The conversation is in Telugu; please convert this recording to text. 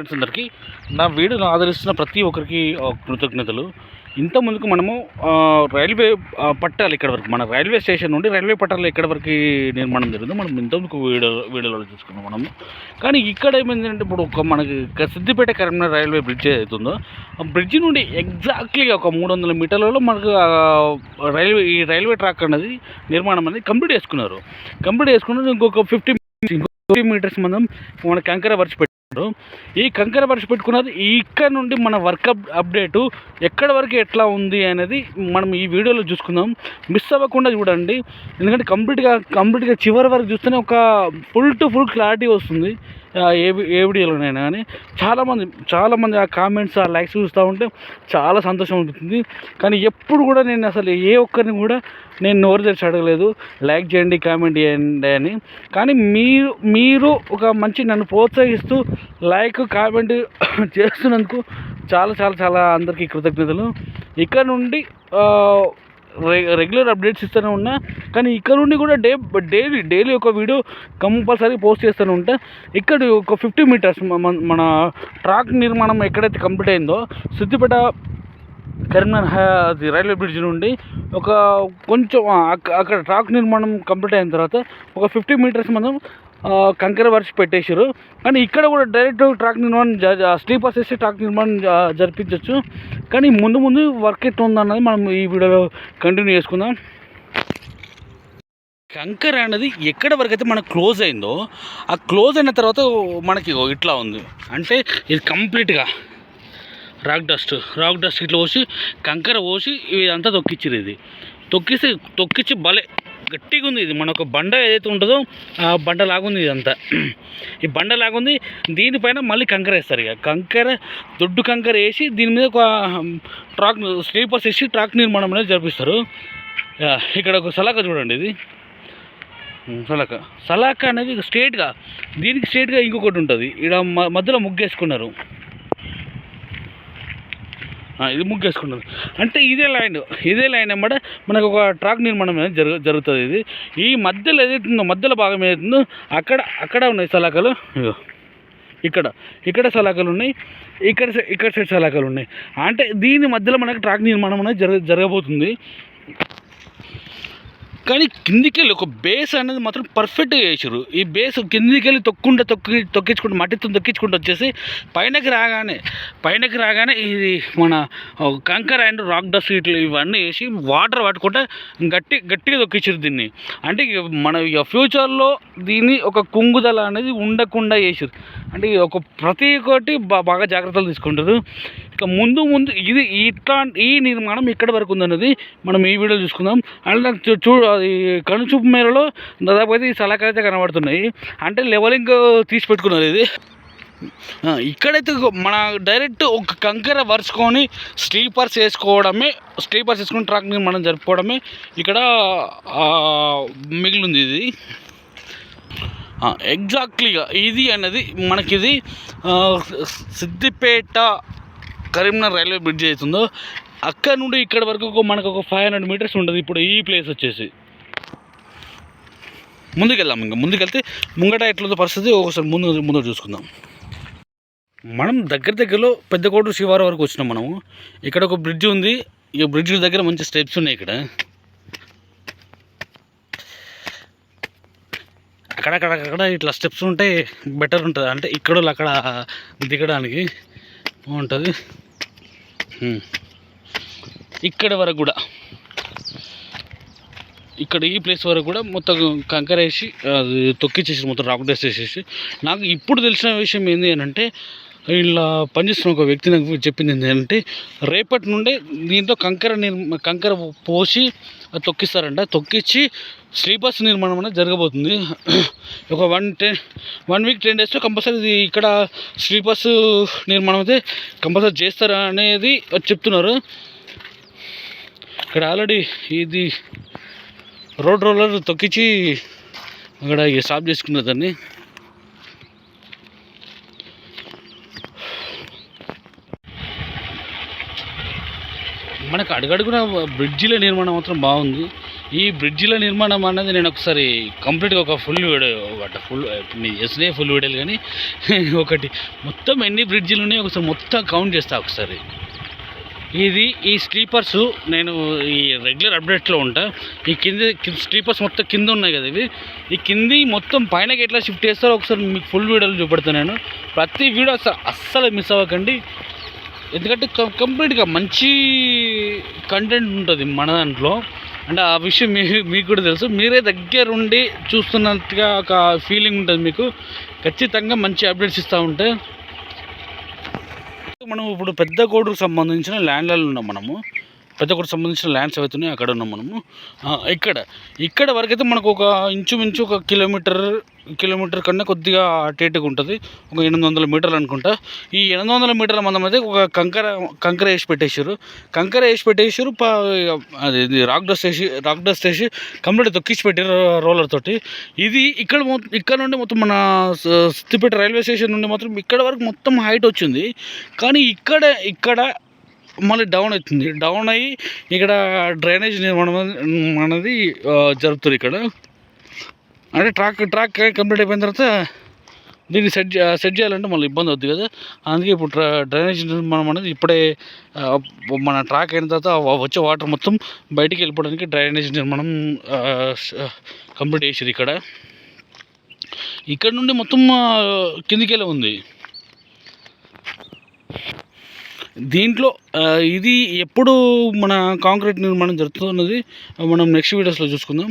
ఫ్రెండ్స్ అందరికీ నా వీడియోను ఆదరిస్తున్న ప్రతి ఒక్కరికి కృతజ్ఞతలు. ఇంత ముందుకు మనము రైల్వే పట్టాలు ఇక్కడ వరకు మన రైల్వే స్టేషన్ నుండి రైల్వే పట్టాలు ఎక్కడ వరకు నిర్మాణం జరిగింది. మనం ఇంత ముందుకు వీడియో వీడియోలో చూసుకున్నాం మనము. కానీ ఇక్కడ ఏమైందంటే ఇప్పుడు ఒక మనకి సిద్దిపేట కరీంనగర్ రైల్వే బ్రిడ్జ్ అవుతుందో ఆ బ్రిడ్జ్ నుండి ఎగ్జాక్ట్లీ ఒక మూడు వందల మీటర్లలో మనకు రైల్వే ఈ రైల్వే ట్రాక్ అనేది నిర్మాణం అనేది కంప్లీట్ చేసుకున్నారు. కంప్లీట్ చేసుకున్నారు ఇంకొక ఫిఫ్టీ ఫిఫ్టీ మీటర్స్ మనం మన కంకర వరిచిపెట్టి ఈ కంకర వర్ష పెట్టుకున్నది ఇక్కడ నుండి మన వర్క్ అప్డేటు ఎక్కడ వరకు ఎట్లా ఉంది అనేది మనం ఈ వీడియోలో చూసుకుందాం. మిస్ అవ్వకుండా చూడండి. ఎందుకంటే కంప్లీట్గా కంప్లీట్గా చివరి వరకు చూస్తేనే ఒక ఫుల్ టు ఫుల్ క్లారిటీ వస్తుంది. ఏవి ఏ వీడియోలోనైనా కానీ చాలామంది చాలామంది ఆ కామెంట్స్ ఆ లైక్స్ చూస్తూ ఉంటే చాలా సంతోషం అనిపిస్తుంది కానీ ఎప్పుడు కూడా నేను అసలు ఏ ఒక్కరిని కూడా నేను నోరు తెరిచి అడగలేదు. లైక్ చేయండి కామెంట్ చేయండి అని. కానీ మీరు మీరు ఒక మంచి నన్ను ప్రోత్సహిస్తూ లైక్ కామెంట్ చేస్తున్నందుకు చాలా చాలా చాలా అందరికీ కృతజ్ఞతలు. ఇక్కడ నుండి రెగ్యులర్ అప్డేట్స్ ఇస్తూనే ఉన్నా. కానీ ఇక్కడ నుండి కూడా డే డైలీ డైలీ ఒక వీడియో కంపల్సరీ పోస్ట్ చేస్తూనే ఉంటా. ఇక్కడ ఒక ఫిఫ్టీ మీటర్స్ మన ట్రాక్ నిర్మాణం ఎక్కడైతే కంప్లీట్ అయిందో సిద్దిపేట కరీంనగర్ హై- అది రైల్వే బ్రిడ్జ్ నుండి ఒక కొంచెం అక్కడ ట్రాక్ నిర్మాణం కంప్లీట్ అయిన తర్వాత ఒక ఫిఫ్టీ మీటర్స్ మనం కంకర వర్క్స్ పెట్టేశారు. కానీ ఇక్కడ కూడా డైరెక్ట్ ట్రాక్ నిర్మాణం స్లీపర్స్ వేసి ట్రాక్ నిర్మాణం జరిపించవచ్చు కానీ ముందు ముందు వర్క్ ఎట్లా ఉందన్నది మనం ఈ వీడియోలో కంటిన్యూ చేసుకుందాం. కంకర అనేది ఎక్కడ వరకు అయితే మనకు క్లోజ్ అయిందో ఆ క్లోజ్ అయిన తర్వాత మనకి ఇట్లా ఉంది. అంటే ఇది కంప్లీట్గా రాక్ డస్ట్ రాక్ డస్ట్ ఇట్లా పోసి కంకర పోసి ఇదంతా తొక్కిచ్చిరు ఇది. తొక్కిస్తే తొక్కిచ్చి భలే గట్టిగా ఉంది ఇది. మన ఒక బండ ఏదైతే ఉంటుందో ఆ బండ లాగుంది ఇదంతా. ఈ బండ లాగుంది దీనిపైన మళ్ళీ కంకర వేస్తారు ఇక. కంకర దొడ్డు కంకర వేసి దీని మీద ఒక ట్రాక్ స్లీపర్స్ వేసి ట్రాక్ నిర్మాణం అనేది జరిపిస్తారు. ఇక్కడ ఒక సలాక చూడండి ఇది. సలాక. సలాక అనేది స్ట్రేట్గా దీనికి స్ట్రేట్గా ఇంకొకటి ఉంటుంది. ఇక్కడ మ- మధ్యలో ముగ్గేసుకున్నారు. ఇది ముగ్గేసుకున్నారు అంటే ఇదే లైన్ ఇదే లైన్ అన్నమాట మనకు ఒక ట్రాక్ నిర్మాణం అనేది జరుగు జరుగుతుంది ఇది. ఈ మధ్యలో ఏదైతుందో మధ్యలో భాగం ఏదైతుందో అక్కడ అక్కడ ఉన్నాయి సలాకలు. ఇక్కడ ఇక్కడ సలాకలు ఉన్నాయి ఇక్కడ ఇక్కడ సైడ్ సలాకలు ఉన్నాయి. అంటే దీని మధ్యలో మనకు ట్రాక్ నిర్మాణం అనేది జరగ జరగబోతుంది. కానీ కిందికి వెళ్ళి ఒక బేస్ అనేది మాత్రం పర్ఫెక్ట్గా వేసారు ఈ బేస్ కిందికి వెళ్ళి తొక్కి తొక్కించుకుంటూ మట్టితో తొక్కించుకుంటూ వచ్చేసి పైనకి రాగానే పైనకి రాగానే ఇది మన కంకర్ అండ్ రాక్ డస్ట్ ఇట్లు ఇవన్నీ వేసి వాటర్ పట్టుకుంటే గట్టి గట్టిగా తొక్కించారు దీన్ని. అంటే మన ఫ్యూచర్లో దీన్ని ఒక కుంగుదల అనేది ఉండకుండా చేసారు అంటే ఒక ప్రతి ఒక్కటి బాగా జాగ్రత్తలు తీసుకుంటారు. ఇక ముందు ముందు ఇది ఇట్లా ఈ నిర్మాణం ఇక్కడ వరకు ఉందన్నది మనం ఈ వీడియో చూసుకుందాం. అండ్ నాకు చూ- అది కనుచూపు మేరలో దాదాపు అయితే ఈ సలాకాలు అయితే కనబడుతున్నాయి. అంటే లెవెలింగ్ తీసి పెట్టుకున్నారు ఇది. ఇక్కడైతే మన డైరెక్ట్ ఒక కంకర వరుసుకొని స్లీపర్స్ వేసుకోవడమే స్లీపర్స్ వేసుకుని ట్రాక్ మనం జరుపుకోవడమే ఇక్కడ మిగిలింది ఇది. ఎగ్జాక్ట్లీగా ఇది అనేది మనకిది సిద్దిపేట కరీంనగర్ రైల్వే బ్రిడ్జ్ అవుతుందో అక్కడ నుండి ఇక్కడ వరకు ఒక మనకు ఒక ఫైవ్ హండ్రెడ్ మీటర్స్ ఉంటుంది. ఇప్పుడు ఈ ప్లేస్ వచ్చేసి. ముందుకెళ్దాం ఇంకా. ముందుకెళ్తే ముంగట ఎట్లుందో పరిస్థితి ఒకసారి ముందు ముందు చూసుకుందాం. మనం దగ్గర దగ్గరలో పెద్దకోటూరు శివారు వరకు వచ్చినాం మనము. ఇక్కడ ఒక బ్రిడ్జ్ ఉంది. ఈ బ్రిడ్జ్ దగ్గర మంచి స్టెప్స్ ఉన్నాయి ఇక్కడ. అక్కడక్కడక్కడ ఇట్లా స్టెప్స్ ఉంటే బెటర్ ఉంటుంది అంటే ఇక్కడ వాళ్ళు అక్కడ దిగడానికి బాగుంటుంది. ఇక్కడ వరకు కూడా. ఇక్కడ ఈ ప్లేస్ వరకు కూడా మొత్తం కంకర వేసి అది తొక్కిచ్చేసి మొత్తం రాక్ డస్ట్ వేసేసి. నాకు ఇప్పుడు తెలిసిన విషయం ఏంటి అని అంటే ఇలా పనిచేస్తున్న ఒక వ్యక్తి నాకు చెప్పింది ఏంటి అంటే రేపటి నుండే దీంట్లో కంకర నిర్మ కంకర పోసి అది తొక్కిస్తారంట. తొక్కిచ్చి స్లీపర్స్ నిర్మాణం అనేది జరగబోతుంది. ఒక one ten one week ten డేస్లో కంపల్సరీ ఇక్కడ స్లీపర్స్ నిర్మాణం అయితే కంపల్సరీ చేస్తారా అనేది చెప్తున్నారు. ఇక్కడ ఆల్రెడీ ఇది రోడ్ రోలర్ తొక్కించి అక్కడ స్టాప్ చేసుకున్నారు దాన్ని. మనకు అడుగడుగున బ్రిడ్జిల నిర్మాణం మాత్రం బాగుంది. ఈ బ్రిడ్జిల నిర్మాణం అనేది నేను ఒకసారి కంప్లీట్గా ఒక ఫుల్ వీడియో ఒకటి ఫుల్ ఎస్నే ఫుల్ వీడియోలు కానీ ఒకటి. మొత్తం ఎన్ని బ్రిడ్జిలు ఉన్నాయో ఒకసారి మొత్తం కౌంట్ చేస్తా ఒకసారి. ఇది ఈ స్లీపర్స్ నేను ఈ రెగ్యులర్ అప్డేట్లో ఉంటా. ఈ కింద స్లీపర్స్ మొత్తం కింద ఉన్నాయి కదా ఇవి. ఈ కింది మొత్తం పైనకి ఎట్లా షిఫ్ట్ చేస్తారో ఒకసారి మీకు ఫుల్ వీడియోలు చూపెడతాను నేను. ప్రతి వీడియో అసలు అస్సలు మిస్ అవ్వకండి. ఎందుకంటే కం- కంప్లీట్గా మంచి కంటెంట్ ఉంటుంది మన దాంట్లో. అంటే ఆ విషయం మీ మీకు కూడా తెలుసు. మీరే దగ్గరుండి చూస్తున్నట్టుగా ఒక ఫీలింగ్ ఉంటుంది మీకు. ఖచ్చితంగా మంచి అప్డేట్స్ ఇస్తూ ఉంటే. మనం ఇప్పుడు పెద్ద కోడుకు సంబంధించిన ల్యాండ్లలో ఉన్నాం మనము. పెద్ద కోటకు సంబంధించిన ల్యాండ్స్ అవుతున్నాయి అక్కడ ఉన్నాం మనము. ఇక్కడ. ఇక్కడ వరకైతే మనకు ఒక ఇంచుమించు ఒక కిలోమీటర్ కిలోమీటర్ కన్నా కొద్దిగా అటు ఇటుగా ఉంటుంది. ఒక ఎనిమిది వందల మీటర్లు అనుకుంటా. ఈ ఎనిమిది వందల మీటర్ల మందం అయితే ఒక కంకర కంకర వేసి పెట్టేసారు కంకర వేసి పెట్టేసారు పా అది రాక్ డస్ట్ వేసి రాక్ డస్ట్ వేసి కంప్లీట్ తొక్కించి పెట్టారు రోలర్ తోటి. ఇది ఇక్కడ ఇక్కడ నుండి మొత్తం మన సిద్దిపేట రైల్వే స్టేషన్ నుండి మాత్రం ఇక్కడ వరకు మొత్తం హైట్ వచ్చింది. కానీ ఇక్కడ ఇక్కడ మళ్ళీ డౌన్ అవుతుంది. డౌన్ అయ్యి ఇక్కడ డ్రైనేజ్ నిర్మాణం అనేది- జరుగుతుంది ఇక్కడ. అంటే ట్రాక్ ట్రాక్ కంప్లీట్ అయిపోయిన తర్వాత దీన్ని సెట్ సెట్ చేయాలంటే మళ్ళీ ఇబ్బంది అవుతుంది కదా. అందుకే ఇప్పుడు డ్రైనేజ్ నిర్మాణం అనేది ఇప్పుడే మన ట్రాక్ అయిన తర్వాత వచ్చే వాటర్ మొత్తం బయటికి వెళ్ళిపోవడానికి డ్రైనేజ్ నిర్మాణం కంప్లీట్ చేసారు ఇక్కడ. ఇక్కడ నుండి మొత్తం కిందికెళ్ళి ఉంది. దీంట్లో ఇది ఎప్పుడు మన కాంక్రీట్ నిర్మాణం జరుగుతున్నది మనం నెక్స్ట్ వీడియోస్లో చూసుకుందాం.